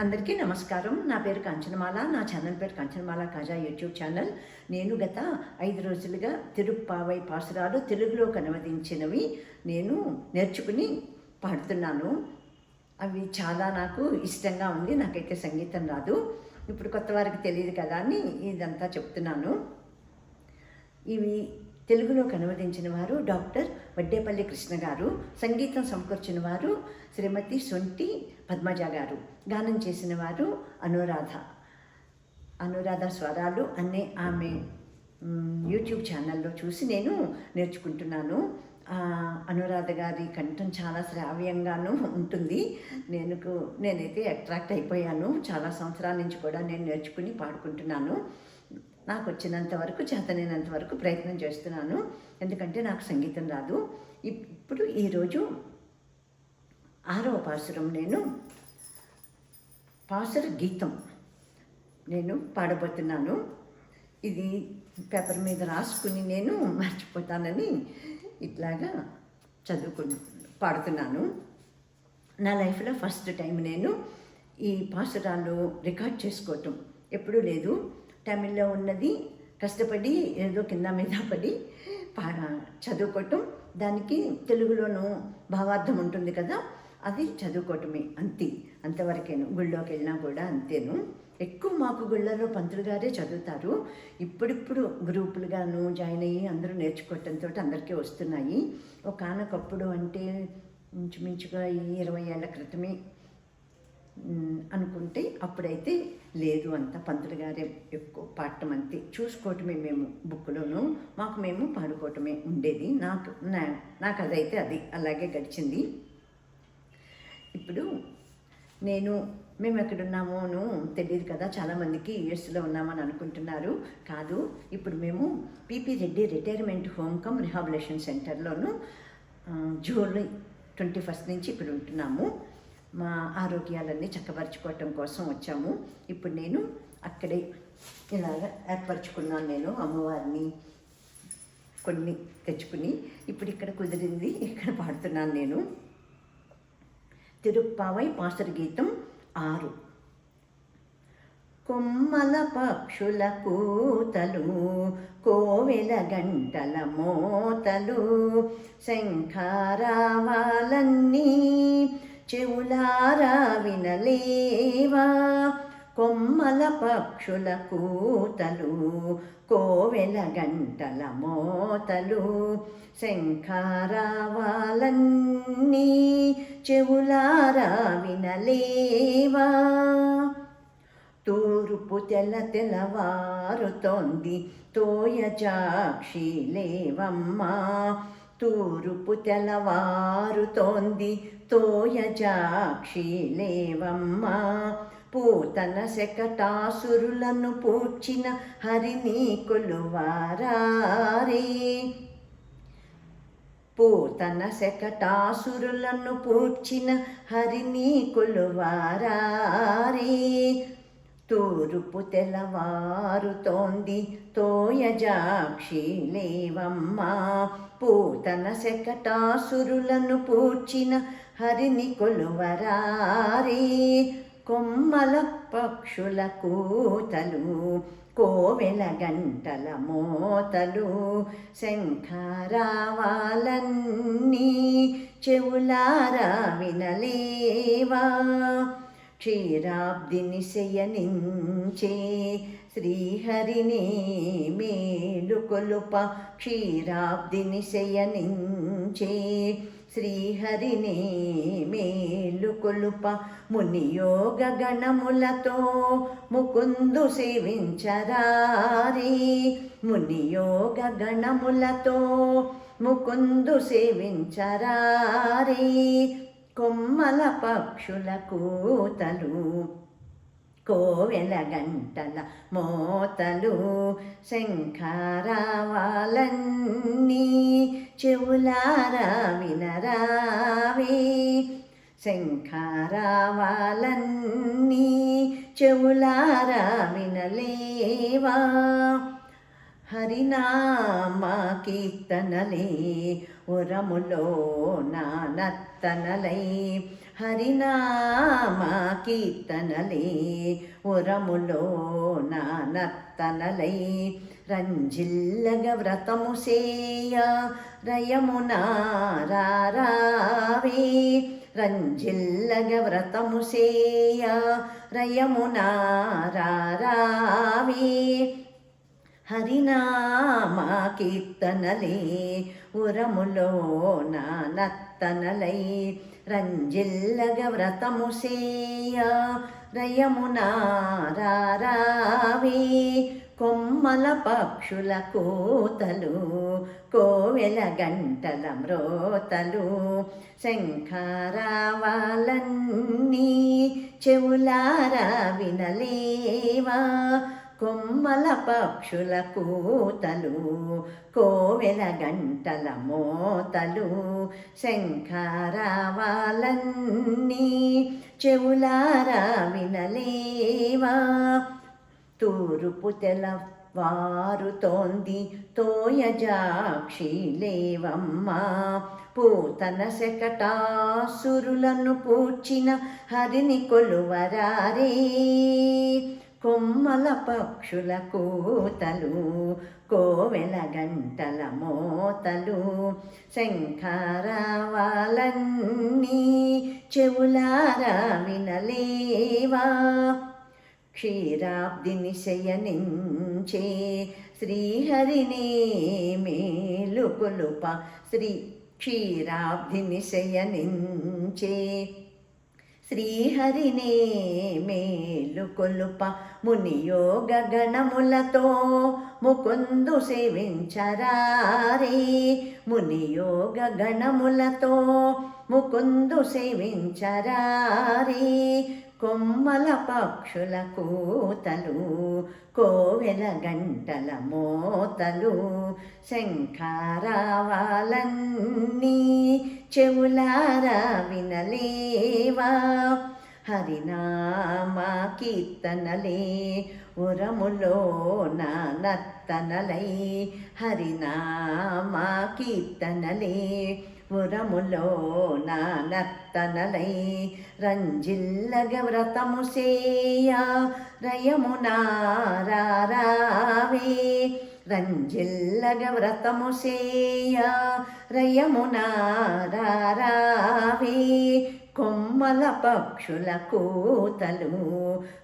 అందరికీ నమస్కారం. నా పేరు కాంచనమాల. నా ఛానల్ పేరు కాంచనమాల కాజా యూట్యూబ్ ఛానల్. నేను గత ఐదు రోజులుగా తిరుప్పావై పాసురాలు తెలుగులోకి అనువదించినవి నేను నేర్చుకుని పాడుతున్నాను. అవి చాలా నాకు ఇష్టంగా ఉంది. నాకైతే సంగీతం రాదు. ఇప్పుడు కొత్త వారికి తెలియదు కదా అని ఇదంతా చెప్తున్నాను. ఇవి తెలుగులోకి అనువదించిన వారు డాక్టర్ వడ్డేపల్లి కృష్ణ గారు సంగీతం సమకూర్చిన వారు శ్రీమతి సొంటి పద్మజ గారు గానం చేసిన వారు అనురాధ అనురాధ స్వరాలు అనే ఆమె యూట్యూబ్ ఛానల్లో చూసి నేను నేర్చుకుంటున్నాను. అనురాధ గారి కంఠం చాలా శ్రావ్యంగాను ఉంటుంది. నేను నేనైతే అట్రాక్ట్ అయిపోయాను. చాలా సంవత్సరాల నుంచి కూడా నేను నేర్చుకుని పాడుకుంటున్నాను. నాకు వచ్చినంత వరకు చేతనైనంత వరకు ప్రయత్నం చేస్తున్నాను. ఎందుకంటే నాకు సంగీతం రాదు. ఇప్పుడు ఈరోజు ఆరో పాసురం నేను పాసుర గీతం నేను పాడబోతున్నాను. ఇది పేపర్ మీద రాసుకుని నేను మర్చిపోతానని ఇట్లాగా చదువుకు పాడుతున్నాను. నా లైఫ్లో ఫస్ట్ టైం నేను ఈ పాసురాలు రికార్డ్ చేసుకోవటం ఎప్పుడూ లేదు. తమిళ్ళో ఉన్నది. కష్టపడి ఏదో కింద మీద పడి పా చదువుకోవటం. దానికి తెలుగులోనూ భావార్థం ఉంటుంది కదా అది చదువుకోవటమే అంతే. అంతవరకేను. గుళ్ళోకి వెళ్ళినా కూడా అంతేను. ఎక్కువ మాకు గుళ్ళలో పంతులు గారే చదువుతారు. ఇప్పుడిప్పుడు గ్రూపులుగాను జాయిన్ అయ్యి అందరూ నేర్చుకోవటంతో అందరికీ వస్తున్నాయి. ఒకనొకప్పుడు అంటే ఇంచుమించుగా ఈ ఇరవై ఏళ్ళ క్రితమే అనుకుంటే అప్పుడైతే లేదు అంత పంతులు గారే ఎక్కువ పాడటం అంతే. చూసుకోవటమే మేము బుక్లోను మాకు మేము పాడుకోవటమే ఉండేది. నాకు నా నాకు అదైతే అది అలాగే గడిచింది. ఇప్పుడు నేను మేము ఎక్కడున్నామోను తెలియదు కదా చాలామందికి యుఎస్లో ఉన్నామని అనుకుంటున్నారు. కాదు ఇప్పుడు మేము PP Reddy retirement home cum rehabilitation సెంటర్లోను జూలై ట్వంటీ ఫస్ట్ నుంచి ఇప్పుడు ఉంటున్నాము. మా ఆరోగ్యాలన్నీ చక్కపరచుకోవటం కోసం వచ్చాము. ఇప్పుడు నేను అక్కడే ఇలాగ ఏర్పరచుకున్నాను నేను అమ్మవారిని కొన్ని తెచ్చుకుని. ఇప్పుడు ఇక్కడ కుదిరింది ఇక్కడ పాడుతున్నాను నేను. తిరుప్పావై పాసరి గీతం ఆరు. కొమ్మల పక్షుల కూతలు కోవెల గంటల మోతలు శంఖారావాలన్నీ చెవులారా వినలేవా కొమ్మల పక్షుల కూతలు కోవెల గంటల మోతలు శంఖారావాలన్నీ చెవులారా వినలేవా తూర్పు తెల తెల్లవారుతోంది తోయజాక్షి లేవమ్మా. తూరుపు తెల్లవారుతోంది. తోయజాక్షి లేవమ్మా. పూతన శకటాసురులను పూడ్చిన హరిని కొలువారే పూతన శకటాసురులను పూడ్చిన హరిని కొలువారే తూరుపు తెల్లవారుతోంది తోయజాక్షి లేవమ్మా. పూతన శకటాసురులను పూడ్చిన హరిని కొలువరారి. కొమ్మల పక్షుల కూతలు కోవెల గంటల మోతలు శంఖారావాలన్నీ చెవులారా వినలేవా? క్షీరాబ్దిని శయనించే శ్రీహరిని మేలుకొలుప క్షీరాబ్దిని శయనించే శ్రీహరిని మేలుకొలుప మునియోగ గణములతో ముకుందు సేవించరారే. మునియోగ గణములతో ముకుందు సేవించరారే. కొమ్మల పక్షుల కూతలు కోవెల గంటల మోతలు శంఖారావాలన్నీ చెవులారా వినరావే. శంఖారావాలన్నీ చెవులారా వినలేవా? హరినామ కీర్తనలే ఉరములో నానత్తనలై హరినామ కీర్తనలే ఉరములో నానత్తనలై రంజిల్లగ వ్రతము సేయ రయమునారారావే రంజిల్లగ వ్రతము సేయ రయమునారారావే హరినామా కీర్తనలే ఉరములో నా నత్తనలై రంజిల్లగ వ్రతము సేయ రయమునా కొమ్మల పక్షుల కోతలు కోవెల గంటల మ్రోతలు శంఖారావాలన్నీ చెవులారా వినలేవా? కొమ్మల పక్షుల కూతలు కోవెల గంటల మోతలు శంఖారావాలన్నీ చెవులారా వినలేవా? తూరుపు తెల వారుతోంది తోయజాక్షి లేవమ్మా. పూతన శకటాసురులను పూచిన హరిని కొలువరారే. కొమ్మల పక్షుల కూతలు కోవెల గంటల మోతలు శంఖారావాలన్నీ చెవులారా వినలేవా? క్షీరాబ్ది శయనించే శ్రీహరినే మేలుకొలుప శ్రీ క్షీరాబ్దిని శయనించే శ్రీహరినే మేలు కొలుప మునియోగ గణములతో ముకుందు సేవించరారే మునియోగ గణములతో ముకుందు సేవించరారే కొమ్మల పక్షుల కూతలు కోవెల గంటల మోతలు శంఖారావాలన్నీ చెవులారా వినలేవా? హరినామా కీర్తనలే ఉరములో నా నత్తనలై హరినామా కీర్తనలే. ఉరములో నా నత్తనలై రంజిల్లగ వ్రతము సేయ రయమునా రారావే రంజిల్లగ వ్రతము సేయ రయమునా కొమ్మల పక్షుల కూతలు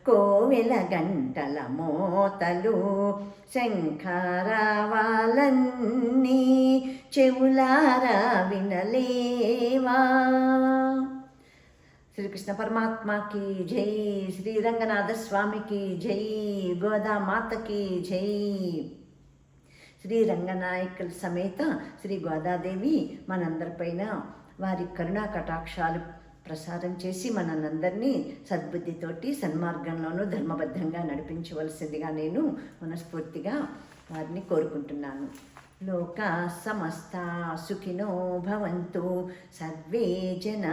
కోవెల గంటల మోతలు శంఖారావాలన్నీ చెవులారా వినలేవా? శ్రీకృష్ణ పరమాత్మకి జై శ్రీరంగనాథ స్వామికి జై గోదా మాతకి జై. శ్రీ రంగనాయకుల సమేత శ్రీ గోదాదేవి మనందరిపైన వారి కరుణా కటాక్షాలు ప్రసారం చేసి మనందరినీ సద్బుద్ధితోటి సన్మార్గంలోనూ ధర్మబద్ధంగా నడిపించవలసిందిగా నేను మనస్ఫూర్తిగా వారిని కోరుకుంటున్నాను. లోక సమస్త సుఖినో భవంతు సర్వే జన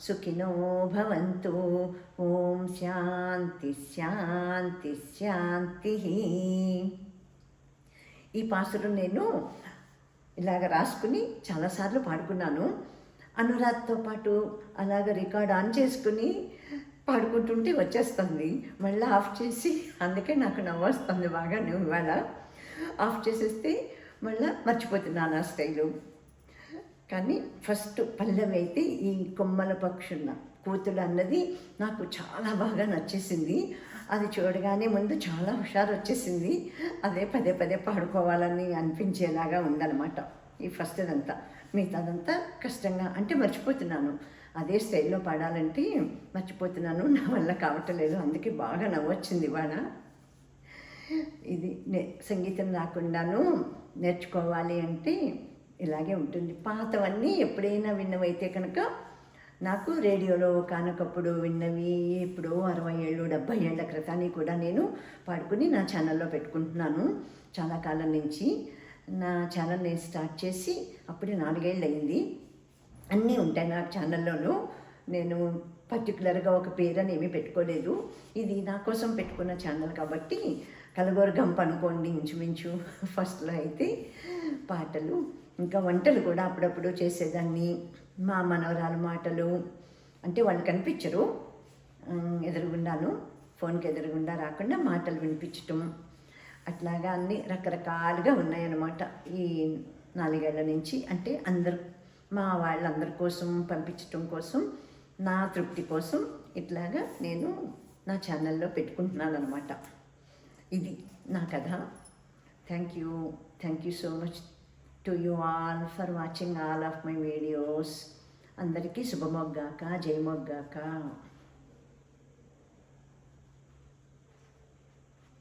సుఖినో భవంతు. ఓం శాంతి శాంతి శాంతి. ఈ పాసులు నేను ఇలాగ రాసుకుని చాలాసార్లు పాడుకున్నాను. అనురాగ్తో పాటు అలాగ రికార్డ్ ఆన్ చేసుకుని పాడుకుంటుంటే వచ్చేస్తుంది. మళ్ళీ ఆఫ్ చేసి అందుకే నాకు నవ్వొస్తుంది బాగా నువ్వు ఇవాళ. ఆఫ్ చేసేస్తే మళ్ళీ మర్చిపోతున్నాను ఆ స్టైలు. కానీ ఫస్ట్ పల్లవి అయితే ఈ కొమ్మల పక్షున్న కూతుడు అన్నది నాకు చాలా బాగా నచ్చేసింది. అది చూడగానే ముందు చాలా హుషారు వచ్చేసింది. అదే పదే పదే పాడుకోవాలని అనిపించేలాగా ఉందన్నమాట ఈ ఫస్ట్ అదంతా మిగతాదంతా కష్టంగా అంటే మర్చిపోతున్నాను. అదే స్టైల్లో పాడాలంటే మర్చిపోతున్నాను. నా వల్ల కావట్లేదు. అందుకే బాగా నవ్వొచ్చింది ఇవాళ. ఇది నే సంగీతం రాకుండాను నేర్చుకోవాలి అంటే ఇలాగే ఉంటుంది. పాతవన్నీ ఎప్పుడైనా విన్నవైతే కనుక నాకు రేడియోలో కానకప్పుడు విన్నవి ఇప్పుడు అరవై ఏళ్ళు డెబ్భై ఏళ్ళ క్రితాన్ని కూడా నేను పాడుకుని నా ఛానల్లో పెట్టుకుంటున్నాను. చాలా కాలం నుంచి నా ఛానల్ నేను స్టార్ట్ చేసి అప్పుడే నాలుగేళ్ళు అయింది అన్నీ ఉంటాయి నా ఛానల్లోనూ నేను పర్టికులర్గా ఒక పేరని ఏమీ పెట్టుకోలేదు. ఇది నా కోసం పెట్టుకున్న ఛానల్ కాబట్టి కలగోరు గంప అనుకోండి ఇంచుమించు. ఫస్ట్లో అయితే పాటలు ఇంకా వంటలు కూడా అప్పుడప్పుడు చేసేదాన్ని. మా మనవరాల మాటలు అంటే వాళ్ళు కనిపించరు. ఎదురుగుండాను. ఫోన్కి ఎదురుగుండా రాకుండా మాటలు వినిపించటం. అట్లాగా అన్ని రకరకాలుగా ఉన్నాయన్నమాట. ఈ నాలుగేళ్ళ నుంచి అంటే అందరు మా వాళ్ళందరి కోసం పంపించటం కోసం నా తృప్తి కోసం ఇట్లాగా నేను నా ఛానల్లో పెట్టుకుంటున్నాను అనమాట ఇది నా కథ. Thank you thank you so much to you all for watching all of my videos అందరికీ శుభమొగ్గాక జయమొగ్గాక.